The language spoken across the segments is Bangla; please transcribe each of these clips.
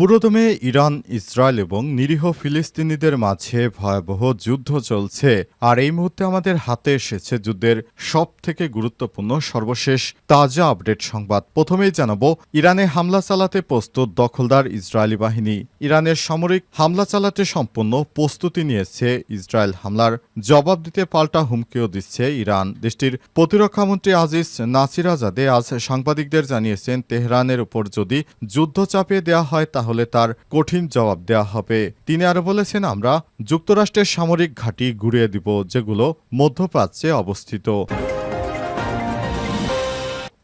পুরোদমে ইরান, ইসরায়েল এবং নিরীহ ফিলিস্তিনিদের মাঝে ভয়াবহ যুদ্ধ চলছে। আর এই মুহূর্তে আমাদের হাতে এসেছে যুদ্ধের সব থেকে গুরুত্বপূর্ণ সর্বশেষ তাজা আপডেট সংবাদ। প্রথমেই জানাব, ইরানে হামলা চালাতে প্রস্তুত দখলদার ইসরায়েলি বাহিনী। ইরানের সামরিক হামলা চালাতে সম্পূর্ণ প্রস্তুতি নিয়েছে ইসরায়েল। হামলার জবাব দিতে পাল্টা হুমকিও দিচ্ছে ইরান। দেশটির প্রতিরক্ষামন্ত্রী আজিজ নাসিরাজাদে আজ সাংবাদিকদের জানিয়েছেন, তেহরানের উপর যদি যুদ্ধ চাপিয়ে দেওয়া হয় তাহলে তার কঠিন জবাব দেয়া হবে। তিনি আরও বলেছেন, আমরা যুক্তরাষ্ট্রের সামরিক ঘাঁটি ঘুরিয়ে দিব, যেগুলো মধ্যপ্রাচ্যে অবস্থিত।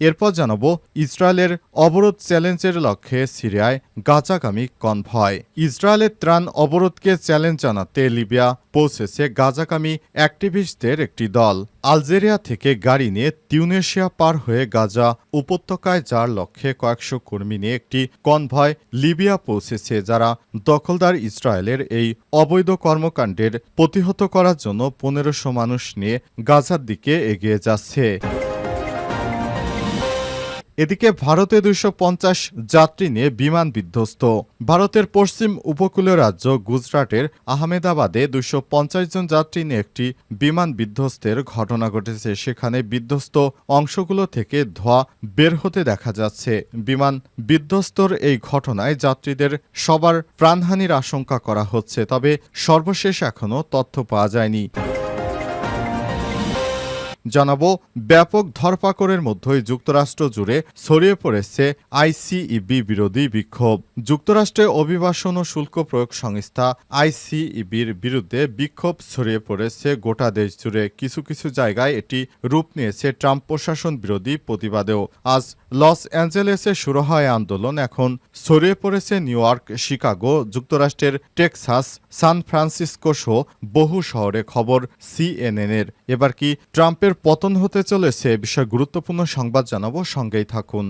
এরপর জানাব ইসরায়েলের অবরোধ চ্যালেঞ্জের লক্ষ্যে সিরিয়ায় গাজাগামী কনভয়। ইসরায়েলের ত্রাণ অবরোধকে চ্যালেঞ্জ জানাতে লিবিয়া পৌঁছেছে গাজাগামী অ্যাক্টিভিস্টদের একটি দল। আলজেরিয়া থেকে গাড়ি নিয়ে তিউনেশিয়া পার হয়ে গাজা উপত্যকায় যার লক্ষ্যে কয়েকশো কর্মী নিয়ে একটি কনভয় লিবিয়া পৌঁছেছে, যারা দখলদার ইসরায়েলের এই অবৈধ কর্মকাণ্ডের প্রতিহত করার জন্য পনেরোশো মানুষ নিয়ে গাজার দিকে এগিয়ে যাচ্ছে। এদিকে ভারতে দুইশো পঞ্চাশ যাত্রী নিয়ে বিমান বিধ্বস্ত। ভারতের পশ্চিম উপকূলীয় রাজ্য গুজরাটের আহমেদাবাদে দুইশো পঞ্চাশ জন যাত্রী নিয়ে একটি বিমান বিধ্বস্তের ঘটনা ঘটেছে। সেখানে বিধ্বস্ত অংশগুলো থেকে ধোঁয়া বের হতে দেখা যাচ্ছে। বিমান বিধ্বস্তর এই ঘটনায় যাত্রীদের সবার প্রাণহানির আশঙ্কা করা হচ্ছে, তবে সর্বশেষ এখনও তথ্য পাওয়া যায়নি। জানাব, ব্যাপক ধরপাকড়ের মধ্যেই যুক্তরাষ্ট্র জুড়ে ছড়িয়ে পড়েছে আইসিইবি বিরোধী বিক্ষোভ। যুক্তরাষ্ট্রে অভিবাসন ও শুল্ক প্রয়োগ সংস্থা আইসিইবির বিরুদ্ধে বিক্ষোভ ছড়িয়ে পড়েছে গোটা দেশ জুড়ে। কিছু কিছু জায়গায় এটি রূপ নিয়েছে ট্রাম্প প্রশাসন বিরোধী প্রতিবাদেও। আজ লস অ্যাঞ্জেলেসে শুরু হয় আন্দোলন এখন ছড়িয়ে পড়েছে নিউ ইয়র্ক, শিকাগো, যুক্তরাষ্ট্রের টেক্সাস, সান ফ্রান্সিসকো সহ বহু শহরে খবর সিএনএনের। এবার কি ট্রাম্পের পতন হতে চলেছে বিষয়ে গুরুত্বপূর্ণ সংবাদ জানাব, সঙ্গেই থাকুন।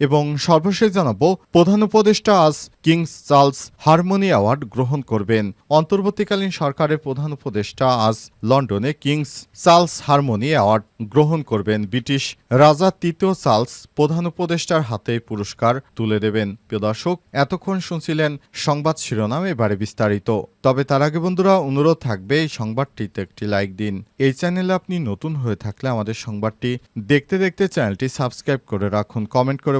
এবং সর্বশেষ জানাব, প্রধান উপদেষ্টা আজ কিংস চার্লস হারমোনি অ্যাওয়ার্ড গ্রহণ করবেন। অন্তর্বর্তীকালীন সরকারের প্রধান উপদেষ্টা আজ লন্ডনে কিংস চার্লস হারমোনি অ্যাওয়ার্ড গ্রহণ করবেন। ব্রিটিশ রাজা তৃতীয় চার্লস প্রধান উপদেষ্টার হাতে পুরস্কার তুলে দেবেন। প্রিয় দর্শক, এতক্ষণ শুনছিলেন সংবাদ শিরোনাম, এবারে বিস্তারিত। তবে তার আগে বন্ধুরা, অনুরোধ থাকবে এই সংবাদটিতে একটি লাইক দিন। এই চ্যানেলে আপনি নতুন হয়ে থাকলে আমাদের সংবাদটি দেখতে দেখতে চ্যানেলটি সাবস্ক্রাইব করে রাখুন, কমেন্ট করে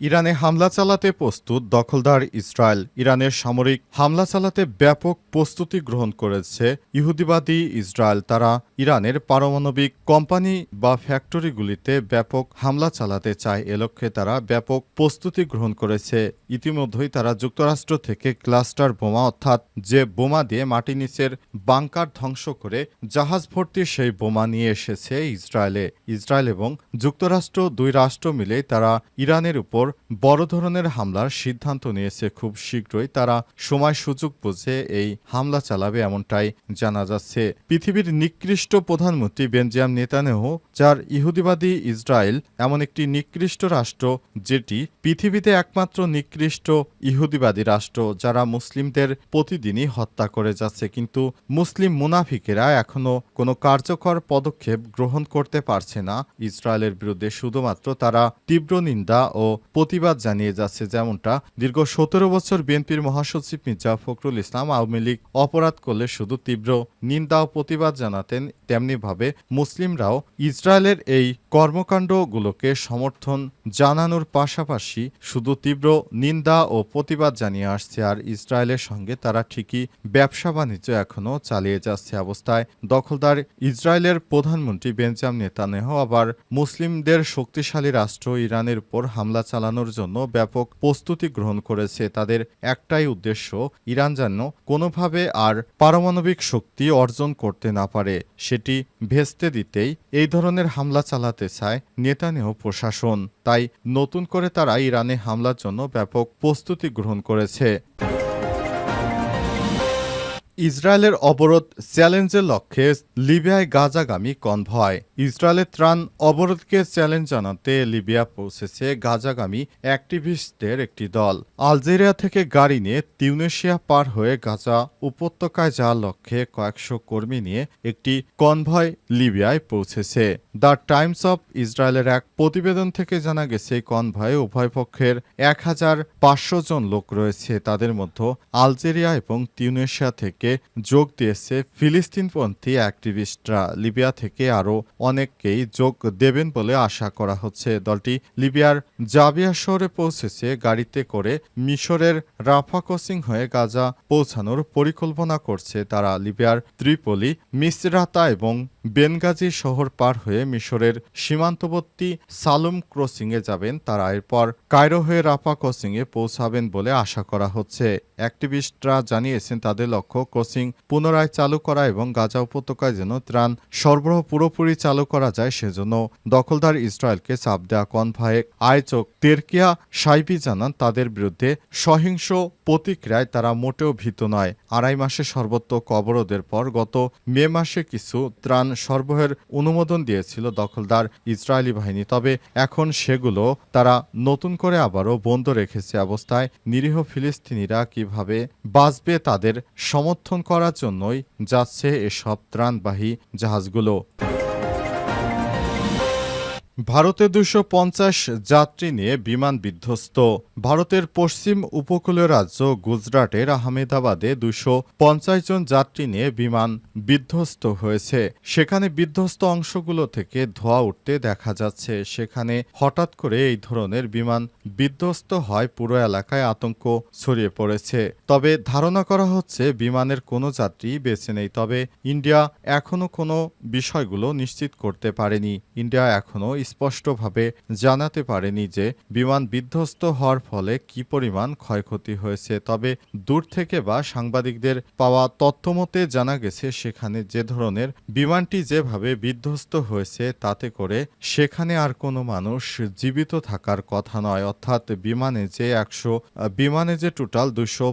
ইরানে হামলা চালাতে প্রস্তুত দখলদার ইসরায়েল। ইরানের সামরিক হামলা চালাতে ব্যাপক প্রস্তুতি গ্রহণ করেছে ইহুদিবাদী ইসরায়েল। তারা ইরানের পারমাণবিক কোম্পানি বা ফ্যাক্টরিগুলিতে ব্যাপক হামলা চালাতে চায়। এ লক্ষ্যে তারা ব্যাপক প্রস্তুতি গ্রহণ করেছে। ইতিমধ্যেই তারা যুক্তরাষ্ট্র থেকে ক্লাস্টার বোমা অর্থাৎ যে বোমা দিয়ে মাটি নিচের বাংকার ধ্বংস করে জাহাজ ভর্তি সেই বোমা নিয়ে এসেছে ইসরায়েলে। ইসরায়েল এবং যুক্তরাষ্ট্র দুই রাষ্ট্র মিলে তারা ইরানের উপর বড় ধরনের হামলার সিদ্ধান্ত নিয়েছে খুব শীঘ্রই। তারা সময় সুযোগ বুঝে এই হামলা চালাবে এমনটাই জানা যাচ্ছে। পৃথিবীর নিকৃষ্ট প্রধানমন্ত্রী বেনজিয়াম নেতানেহ যার ইহুদিবাদী ইসরায়েল এমন একটি নিকৃষ্ট রাষ্ট্র, যেটি পৃথিবীতে একমাত্র নিকৃষ্ট ইহুদিবাদী রাষ্ট্র, যারা মুসলিমদের প্রতিদিনই হত্যা করে যাচ্ছে। কিন্তু মুসলিম মুনাফিকেরা এখনও কোনো কার্যকর পদক্ষেপ গ্রহণ করতে পারছে না। ইসরায়েলের বিরুদ্ধে শুধুমাত্র তারা তীব্র নিন্দা ও প্রতিবাদ জানিয়ে যাচ্ছে যেমনটা। দীর্ঘ সতেরো বছর বিএনপির মহাসচিব মির্জা ফখরুল ইসলাম আওয়ামী লীগ অপরাধ করলে শুধু তীব্র নিন্দা ও প্রতিবাদ জানাতেন তেমনিভাবে মুসলিমরাও ইসরায়েলের এই কর্মকাণ্ডগুলোকে সমর্থন জানানোর পাশাপাশি শুধু তীব্র নিন্দা ও প্রতিবাদ জানিয়ে আসছে, আর ইসরায়েলের সঙ্গে তারা ঠিকই ব্যবসা বাণিজ্য এখনও চালিয়ে যাচ্ছে অবস্থায়। দখলদার ইসরায়েলের প্রধানমন্ত্রী বেঞ্জাম নেতানেহ আবার মুসলিমদের শক্তিশালী রাষ্ট্র ইরানের উপর হামলা চালানোর জন্য ব্যাপক প্রস্তুতি গ্রহণ করেছে তাদের একটাই উদ্দেশ্য, ইরান যেন কোনোভাবে আর পারমাণবিক শক্তি অর্জন করতে না পারে। সেটি ভেস্তে দিতেই এই ধরনের হামলা চালাতে চায় নেতানেহ প্রশাসন। তাই নতুন করে তারা ইরানে হামলার জন্য ব্যাপক প্রস্তুতি গ্রহণ করেছে। ইসরায়েলের অবরোধ চ্যালেঞ্জের লক্ষ্যে লিবিয়ায় গাজাগামী কনভয় ইসরায়েলের ত্রাণ অবরোধকে চ্যালেঞ্জ জানাতে লিবিয়া পৌঁছেছে গাজাগামী অ্যাক্টিভিস্টদের একটি দল। আলজেরিয়া থেকে গাড়ি নিয়ে তিউনেশিয়া পার হয়ে গাজা উপত্যকায় যাওয়ার লক্ষ্যে কয়েকশো কর্মী নিয়ে একটি কনভয় লিবিয়ায় পৌঁছেছে। দ্য টাইমস অফ ইসরায়েলের এক প্রতিবেদন থেকে জানা গেছে, এই কনভয়ে উভয় পক্ষের এক হাজার পাঁচশো জন লোক রয়েছে। তাদের মধ্যে আলজেরিয়া এবং তিউনেশিয়া থেকে যোগ দিয়েছে ফিলিস্তিনপন্থী অ্যাক্টিভিস্টরা। লিবিয়া থেকে আরও অনেককেই যোগ দেবেন বলে আশা করা হচ্ছে। দলটি লিবিয়ার জাবিয়া শহরে পৌঁছেছে, গাড়িতে করে মিশরের রাফা ক্রসিং হয়ে গাজা পৌঁছানোর পরিকল্পনা করছে। তারা লিবিয়ার ত্রিপলি, মিসরাতা এবং বেনগাজি শহর পার হয়ে মিশরের সীমান্তবর্তী সালুম ক্রসিংয়ে যাবেন। তারা এরপর কায়রো হয়ে রাফা ক্রসিংয়ে পৌঁছাবেন বলে আশা করা হচ্ছে। অ্যাক্টিভিস্টরা জানিয়েছেন, তাদের লক্ষ্য ক্রসিং পুনরায় চালু করা এবং গাজা উপত্যকায় যেন ত্রাণ সরবরাহ পুরোপুরি চালু করা যায়, সেজন্য দখলদার ইসরায়েলকে চাপ দেওয়া কনভায়েক আয়োজক তেরকিয়া সাইবি জানান, তাদের বিরুদ্ধে সহিংস প্রতিক্রিয়ায় তারা মোটেও ভীত নয়। আড়াই মাসে সর্বোত্তক অবরোধের পর গত মে মাসে কিছু ত্রাণ সরবরাহের অনুমোদন দিয়েছিল দখলদার ইসরায়েলি বাহিনী। তবে এখন সেগুলো তারা নতুন করে আবারও বন্ধ রেখেছে অবস্থায় নিরীহ ফিলিস্তিনিরা কীভাবে বাঁচবে তাদের সমর্থন করার জন্যই যাচ্ছে এসব ত্রাণবাহী জাহাজগুলো। ভারতে দুশো পঞ্চাশ যাত্রী নিয়ে বিমান বিধ্বস্ত। ভারতের পশ্চিম উপকূলীয় রাজ্য গুজরাটের আহমেদাবাদে দুশো পঞ্চাশ জন যাত্রী নিয়ে বিমান বিধ্বস্ত হয়েছে। সেখানে বিধ্বস্ত অংশগুলো থেকে ধোঁয়া উঠতে দেখা যাচ্ছে। সেখানে হঠাৎ করে এই ধরনের বিমান বিধ্বস্ত হয় পুরো এলাকায় আতঙ্ক ছড়িয়ে পড়েছে। তবে ধারণা করা হচ্ছে বিমানের কোনো যাত্রী বেছে নেই। তবে ইন্ডিয়া এখনও কোনো বিষয়গুলো নিশ্চিত করতে পারেনি। ইন্ডিয়া এখনও স্পষ্টভাবে জানাতে পারেনি যে বিমান বিধ্বস্ত হওয়ার ফলে কি পরিমাণ ক্ষয়ক্ষতি হয়েছে, তবে দূর থেকে বা সাংবাদিকদের পাওয়া তথ্যমতে জানা গেছে, সেখানে যে ধরনের বিমানটি যেভাবে বিধ্বস্ত হয়েছে তাতে করে সেখানে আর কোনো মানুষ জীবিত থাকার কথা নয়। অর্থাৎ বিমানে যে একশো, বিমানে যে টোটাল দুশো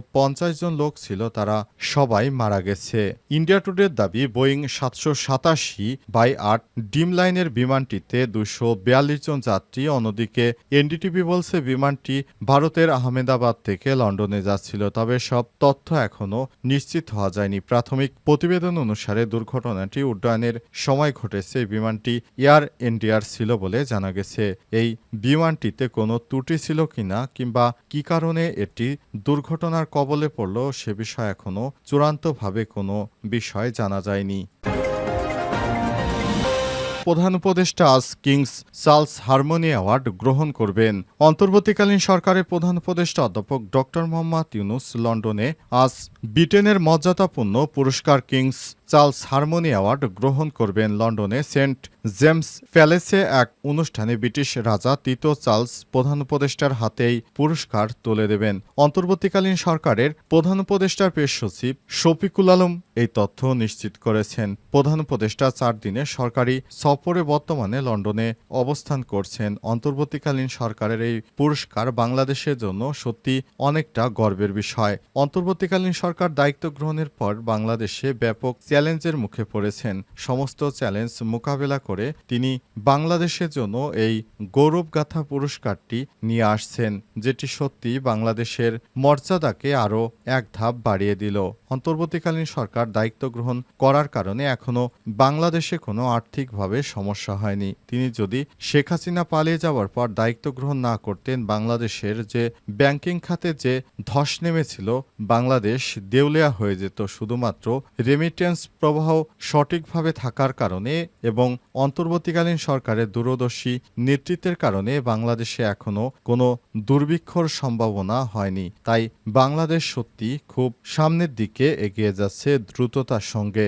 জন লোক ছিল, তারা সবাই মারা গেছে। ইন্ডিয়া টুডের দাবি, বোয়িং সাতশো সাতাশি বাই আট ডিম লাইনের বিমানটিতে দুশো বিয়াল্লিশ জন যাত্রী, অন্যদিকে এনডিটিভি বলছে বিমানটি ভারতের আহমেদাবাদ থেকে লন্ডনে যাচ্ছিল, তবে সব তথ্য এখনও নিশ্চিত হওয়া যায়নি। প্রাথমিক প্রতিবেদন অনুসারে দুর্ঘটনাটি উড্ডয়নের সময় ঘটেছে। বিমানটি এয়ার ইন্ডিয়ার ছিল বলে জানা গেছে। এই বিমানটিতে কোনো ত্রুটি ছিল কিনা কিংবা কি কারণে এটি দুর্ঘটনার কবলে পড়ল, সে বিষয়ে এখনও চূড়ান্তভাবে কোনো বিষয় জানা যায়নি। প্রধান উপদেষ্টা আজ কিংস চার্লস হারমোনি অ্যাওয়ার্ড গ্রহণ করবেন। অন্তর্বর্তীকালীন সরকারের প্রধান উপদেষ্টা অধ্যাপক ডক্টর মোহাম্মদ ইউনুস লন্ডনে আজ ব্রিটেনের মর্যাদাপূর্ণ পুরস্কার কিংস চার্লস হারমোনি অ্যাওয়ার্ড গ্রহণ করবেন লন্ডনে সেন্ট জেমস প্যালেসে এক অনুষ্ঠানে ব্রিটিশ রাজা তৃতীয় চার্লস প্রধান উপদেষ্টার হাতেই পুরস্কার তুলে দেবেন। অন্তর্বর্তীকালীন সরকারের প্রধান উপদেষ্টার পেশ সচিব শফিকুল আলম এই তথ্য নিশ্চিত করেছেন। প্রধান উপদেষ্টা চার দিনে সরকারি সফরে বর্তমানে লন্ডনে অবস্থান করছেন। অন্তর্বর্তীকালীন সরকারের এই পুরস্কার বাংলাদেশের জন্য সত্যি অনেকটা গর্বের বিষয়। অন্তর্বর্তীকালীন সরকার দায়িত্ব গ্রহণের পর বাংলাদেশে ব্যাপক চ্যালেঞ্জের মুখে পড়েছেন। সমস্ত চ্যালেঞ্জ মোকাবেলা করে তিনি বাংলাদেশের জন্য এই গৌরবগাথা পুরস্কারটি নিয়ে আসছেন, যেটি সত্যি বাংলাদেশের মর্যাদাকে আরও এক ধাপ বাড়িয়ে দিল। অন্তর্বর্তীকালীন সরকার দায়িত্ব গ্রহণ করার কারণে এখনও বাংলাদেশে কোনো আর্থিকভাবে সমস্যা হয়নি। তিনি যদি শেখ হাসিনা পালিয়ে যাওয়ার পর দায়িত্ব গ্রহণ না করতেন, বাংলাদেশের যে ব্যাংকিং খাতে যে ধস নেমেছিল, বাংলাদেশ দেউলিয়া হয়ে যেত। শুধুমাত্র রেমিটেন্স প্রবাহ সঠিকভাবে থাকার কারণে এবং অন্তর্বর্তীকালীন সরকারের দূরদর্শী নেতৃত্বের কারণে বাংলাদেশে এখনও কোনো দুর্ভিক্ষর সম্ভাবনা হয়নি। তাই বাংলাদেশ সত্যি খুব সামনের দিকে এগিয়ে যাচ্ছে দ্রুততার সঙ্গে।